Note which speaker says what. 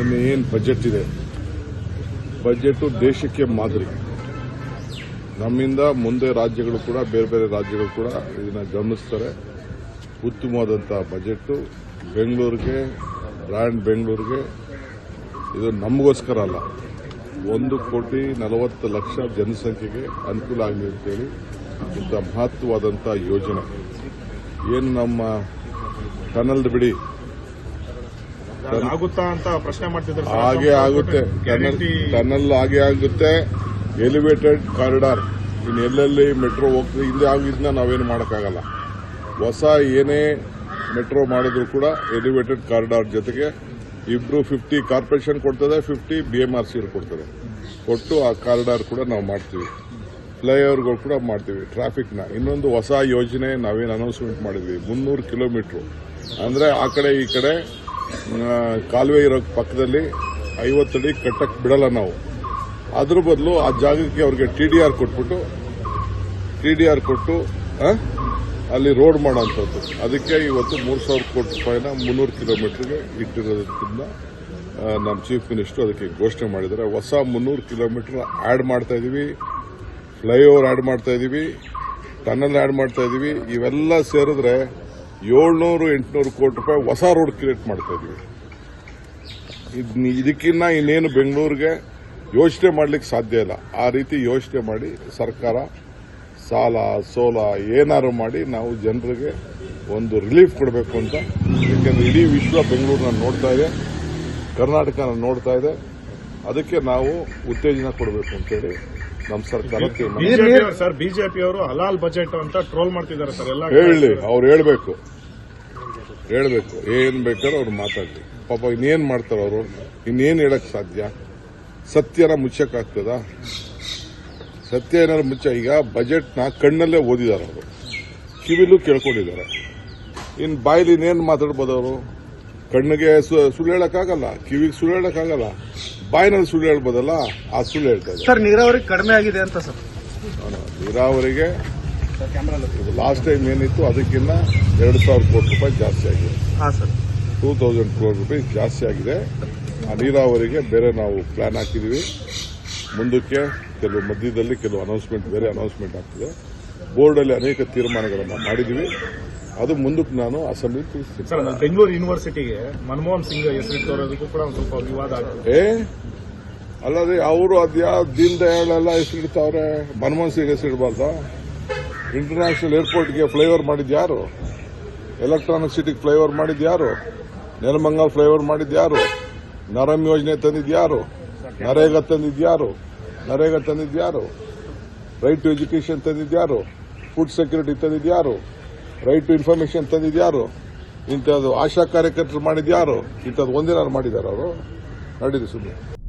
Speaker 1: ನಿನ್ನೆ ಏನು ಬಜೆಟ್ ಇದೆ? ಬಜೆಟ್ ದೇಶಕ್ಕೆ ಮಾದರಿ. ನಮ್ಮಿಂದ ಮುಂದೆ ರಾಜ್ಯಗಳು ಕೂಡ, ಬೇರೆ ಬೇರೆ ರಾಜ್ಯಗಳು ಕೂಡ ಇದನ್ನ ಗಮನಿಸ್ತಾರೆ. ಉತ್ತಮವಾದಂತಹ ಬಜೆಟ್ ಬೆಂಗಳೂರಿಗೆ ಬ್ರ್ಯಾಂಡ್ ಬೆಂಗಳೂರಿಗೆ ಇದು ನಮಗೋಸ್ಕರ ಅಲ್ಲ. ಒಂದು ಕೋಟಿ ನಲವತ್ತು ಲಕ್ಷ ಜನಸಂಖ್ಯೆಗೆ ಅನುಕೂಲ ಆಗಲಿ ಅಂತೇಳಿ ಇಂಥ ಮಹತ್ವವಾದಂಥ ಯೋಜನೆ. ಏನು ನಮ್ಮ ಟನಲ್ ಬಿಡಿ.
Speaker 2: ಆಗುತ್ತಾ ಅಂತ ಪ್ರಶ್ನೆ ಮಾಡ್ತಿದ್ದಾರೆ ಸರ್.
Speaker 1: ಹಾಗೆ ಆಗುತ್ತೆ. ಟನಲ್ ಹಾಗೆ ಆಗುತ್ತೆ. ಎಲಿವೇಟೆಡ್ ಕಾರಿಡಾರ್ ಇನ್ನು ಎಲ್ಲೆಲ್ಲಿ ಮೆಟ್ರೋ ಹೋಗ್ತದೆ ಹಿಂದೆ ಆಗಿದ್ದನ್ನ ನಾವೇನು ಮಾಡೋಕ್ಕಾಗಲ್ಲ. ಹೊಸ ಏನೇ ಮೆಟ್ರೋ ಮಾಡಿದ್ರು ಕೂಡ ಎಲಿವೇಟೆಡ್ ಕಾರಿಡಾರ್ ಜೊತೆಗೆ ಇಬ್ರು ಫಿಫ್ಟಿ ಕಾರ್ಪೊರೇಷನ್ ಕೊಡ್ತದೆ fifty B M R C ಕೊಡ್ತದೆ. ಕೊಟ್ಟು ಆ ಕಾರಿಡಾರ್ ಕೂಡ ನಾವು ಮಾಡ್ತೀವಿ. ಫ್ಲೈಓವರ್ಗಳು ಕೂಡ ಮಾಡ್ತೀವಿ ಟ್ರಾಫಿಕ್ನ ಇನ್ನೊಂದು ಹೊಸ ಯೋಜನೆ ನಾವೇನು ಅನೌನ್ಸ್ಮೆಂಟ್ ಮಾಡಿದ್ವಿ ಮುನ್ನೂರು ಕಿಲೋಮೀಟ್ರು ಅಂದರೆ ಆ ಕಡೆ ಈ ಕಡೆ ಕಾಲುವೆ ಇರೋ ಪಕ್ಕದಲ್ಲಿ ಐವತ್ತು ಅಡಿ ಕಟ್ಟಕ್ಕೆ ಬಿಡಲ್ಲ ನಾವು. ಅದ್ರ ಬದಲು ಆ ಜಾಗಕ್ಕೆ ಅವ್ರಿಗೆ ಟಿ ಡಿ ಆರ್ ಕೊಟ್ಬಿಟ್ಟು, ಟಿ ಡಿ ಆರ್ ಕೊಟ್ಟು ಅಲ್ಲಿ ರೋಡ್ ಮಾಡೋಂಥದ್ದು. ಅದಕ್ಕೆ ಇವತ್ತು ಮೂರು ಸಾವಿರ ಕೋಟಿ ರೂಪಾಯಿನ ಮುನ್ನೂರು ಕಿಲೋಮೀಟರ್ಗೆ ಇಟ್ಟಿರೋದ್ರಿಂದ ನಮ್ಮ ಚೀಫ್ ಮಿನಿಸ್ಟರ್ ಅದಕ್ಕೆ ಘೋಷಣೆ ಮಾಡಿದ್ದಾರೆ. ಹೊಸ ಮುನ್ನೂರು ಕಿಲೋಮೀಟರ್ ಆ್ಯಡ್ ಮಾಡ್ತಾ ಇದ್ದೀವಿ ಫ್ಲೈಓವರ್ ಆ್ಯಡ್ ಮಾಡ್ತಾ ಇದ್ದೀವಿ ಟನಲ್ ಆ್ಯಡ್ ಮಾಡ್ತಾ ಇದ್ದೀವಿ ಇವೆಲ್ಲ ಸೇರಿದ್ರೆ ಏಳ್ನೂರು, ಎಂಟುನೂರು ಕೋಟಿ ರೂಪಾಯಿ ಹೊಸ ರೋಡ್ ಕ್ರಿಯೇಟ್ ಮಾಡ್ತಾ ಇದ್ದೀವಿ ಇದ್ನ- ಇದಕ್ಕಿನ್ನ ಇನ್ನೇನು ಬೆಂಗಳೂರಿಗೆ ಯೋಚನೆ ಮಾಡ್ಲಿಕ್ಕೆ ಸಾಧ್ಯ ಇಲ್ಲ. ಆ ರೀತಿ ಯೋಚನೆ ಮಾಡಿ ಸರ್ಕಾರ ಸಾಲ, ಸೋಲ ಏನಾರು ಮಾಡಿ ನಾವು ಜನರಿಗೆ ಒಂದು ರಿಲೀಫ್ ಕೊಡಬೇಕು ಅಂತ. ಯಾಕೆಂದ್ರೆ ಇಡೀ ವಿಶ್ವ ಬೆಂಗಳೂರನ್ನ ನೋಡ್ತಾ ಇದೆ, ಕರ್ನಾಟಕನ ನೋಡ್ತಾ ಇದೆ. ಅದಕ್ಕೆ ನಾವು ಉತ್ತೇಜನ ಕೊಡಬೇಕು ಅಂತೇಳಿ ನಮ್ಮ
Speaker 2: ಸರ್ಕಾರಕ್ಕೆ ಸರ್ ಬಿಜೆಪಿ ಅವರು ಹಲಾಲ್ ಬಜೆಟ್ ಅಂತ ಟ್ರೋಲ್ ಮಾಡ್ತಿದ್ದಾರೆ ಸರ್ ಎಲ್ಲ
Speaker 1: ಹೇಳಿ ಅವ್ರು ಹೇಳಬೇಕು. ಹೇಳಬೇಕು ಏನು ಬೇಕಾದ್ರೆ ಅವ್ರು ಮಾತಾಡಲಿ. ಪಾಪ ಇನ್ನೇನ್ ಮಾಡ್ತಾರೆ ಅವರು? ಇನ್ನೇನ್ ಹೇಳಕ್ ಸಾಧ್ಯ? ಸತ್ಯನ ಮುಚ್ಚಕ್ಕಾಗ್ತದ ಸತ್ಯ ಏನಾದ್ರು ಮುಚ್ಚ ಈಗ ಬಜೆಟ್ನ ಕಣ್ಣಲ್ಲೇ ಓದಿದ್ದಾರೆ ಅವರು. ಕಿವಿಲೂ ಕೇಳ್ಕೊಂಡಿದ್ದಾರೆ. ಇನ್ ಬಾಯಲ್ಲಿ ಇನ್ನೇನ್ ಮಾತಾಡ್ಬೋದು ಅವರು? ಕಣ್ಣಿಗೆ ಸು- ಸುಳ್ಳು ಹೇಳೋಕ್ಕಾಗಲ್ಲ ಕಿವಿಗೆ ಸುಳ್ಳು ಹೇಳಕ್ಕಾಗಲ್ಲ. ಬಾಯಿನಲ್ಲಿ ಸುಳ್ಳು ಹೇಳ್ಬೋದಲ್ಲ ಆ ಸುಳ್ಳು ಹೇಳ್ತಾ ಇದ್ದಾರೆ
Speaker 3: ಸರ್ ನೀರಾವರಿ ಕಡಿಮೆ ಆಗಿದೆ ಅಂತ ಸರ್.
Speaker 1: ನೀರಾವರಿಗೆ ಇದು ಲಾಸ್ಟ್ ಟೈಮ್ ಏನಿತ್ತು ಅದಕ್ಕಿಂತ ಎರಡು ಸಾವಿರ ಕೋಟಿ ರೂಪಾಯಿ ಜಾಸ್ತಿ ಆಗಿದೆ.
Speaker 3: ಹಾ ಸರ್.
Speaker 1: ಟೂ ತೌಸಂಡ್ ಕೋಟಿ ರೂಪಾಯಿ ಜಾಸ್ತಿ ಆಗಿದೆ. ಆ ನೀರಾವರಿಗೆ ಬೇರೆ ನಾವು ಪ್ಲಾನ್ ಹಾಕಿದೀವಿ. ಮುಂದಕ್ಕೆ ಕೆಲವು ಮಧ್ಯದಲ್ಲಿ ಕೆಲವು ಅನೌನ್ಸ್ಮೆಂಟ್ ಬೇರೆ ಅನೌನ್ಸ್ಮೆಂಟ್ ಆಗ್ತದೆ. ಬೋರ್ಡಲ್ಲಿ ಅನೇಕ ತೀರ್ಮಾನಗಳನ್ನು ಮಾಡಿದೀವಿ. ಅದು ಮುಂದಕ್ಕೆ ನಾನು ಅಸೆಂಬ್ಲಿ ತಿಳಿಸ್ತೀನಿ
Speaker 2: ಸರ್ ಬೆಂಗಳೂರು ಯೂನಿವರ್ಸಿಟಿಗೆ ಮನಮೋಹನ್ ಸಿಂಗ್ ಹೆಸರಿಟ್ಟು ಕೂಡ ಒಂದು ಸ್ವಲ್ಪ ವಿವಾದ ಆಗ್ತದೆ.
Speaker 1: ಏ? ಅಲ್ಲದೆ ಅವರು ಅದ್ಯಾ ದೀನ್ ದಯಾಳ್ ಎಲ್ಲ ಹೆಸರಿಡ್ತಾವ್ರೆ ಮನಮೋಹನ್ ಸಿಂಗ್ ಹೆಸರಿಡಬಾರ್ದ ಇಂಟರ್ನ್ಯಾಷನಲ್ ಏರ್ಪೋರ್ಟ್ಗೆ ಫ್ಲೈಓವರ್ ಮಾಡಿದ್ದು ಯಾರು? ಎಲೆಕ್ಟ್ರಾನಿಕ್ ಸಿಟಿಗೆ ಫ್ಲೈಓವರ್ ಮಾಡಿದ್ದು ಯಾರು? ನೆಲಮಂಗಲ್ ಫ್ಲೈಓವರ್ ಮಾಡಿದ್ದು ಯಾರು? ನರಮ್ ಯೋಜನೆ ತಂದಿದ್ದು ಯಾರು? ನರೇಗಾ ತಂದಿದ್ದು ಯಾರು? ನರೇಗಾ ತಂದಿದ್ದು ಯಾರು? ರೈಟ್ ಟು ಎಜುಕೇಷನ್ ತಂದಿದ್ದು ಯಾರು? ಫುಡ್ ಸೆಕ್ಯೂರಿಟಿ ತಂದಿದ್ದು ಯಾರು? ರೈಟ್ ಟು ಇನ್ಫಾರ್ಮೇಶನ್ ತಂದಿದ್ಯಾರು? ಇಂಥದ್ದು ಆಶಾ ಕಾರ್ಯಕರ್ತರು ಮಾಡಿದ್ಯಾರು? ಇಂಥದ್ದು ಒಂದಿನ ಮಾಡಿದ್ದಾರೆ ಅವರು? ನಡೀರಿ ಸುಮ್ಮನೆ